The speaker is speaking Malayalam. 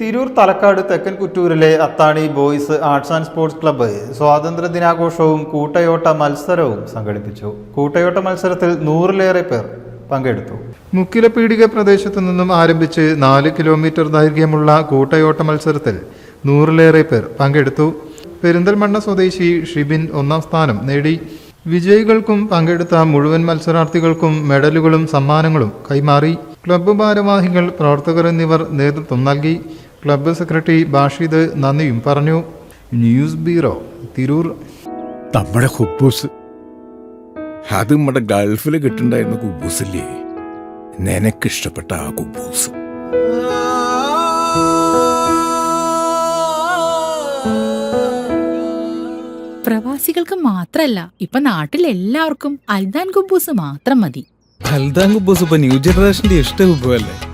തിരൂർ തലക്കാട് തെക്കൻ കുറ്റൂരിലെ Athani boys arts and sports club സ്വാതന്ത്ര്യ ദിനാഘോഷവും കൂട്ടയോട്ട മത്സരവും സംഘടിപ്പിച്ചു. കൂട്ടയോട്ട മത്സരത്തിൽ നൂറിലേറെ പേർ പങ്കെടുത്തു. മുക്കില പീടിക പ്രദേശത്തു നിന്നും ആരംഭിച്ച് നാല് കിലോമീറ്റർ ദൈർഘ്യമുള്ള കൂട്ടയോട്ട മത്സരത്തിൽ നൂറിലേറെ പേർ പങ്കെടുത്തു. പെരിന്തൽമണ്ണ സ്വദേശി ഷിബിൻ ഒന്നാം സ്ഥാനം നേടി. വിജയികൾക്കും പങ്കെടുത്ത മുഴുവൻ മത്സരാർത്ഥികൾക്കും മെഡലുകളും സമ്മാനങ്ങളും കൈമാറി. ക്ലബ്ബ് ഭാരവാഹികൾ പ്രവർത്തകർ എന്നിവർ നേതൃത്വം നൽകി. ക്ലബ്ബ് സെക്രട്ടറി ബാഷിദ് നന്ദിയും പറഞ്ഞു. News bureau Tirur. നമ്മുടെ ഹുബൂസ്. അത് നമ്മുടെ ഗൾഫിൽ കിട്ടുണ്ടായിരുന്ന കുബൂസില്ലേ? നിനക്കിഷ്ടപ്പെട്ട ആ കുബൂസ്. പ്രവാസികൾക്ക് മാത്രല്ല ഇപ്പൊ നാട്ടിൽ എല്ലാവർക്കും അൽദാൻ കുബൂസ് മാത്രം മതി. അൽദാൻ കുബൂസ് ഇപ്പൊ ന്യൂ ജനറേഷന്റെ ഇഷ്ട കുബുവല്ലേ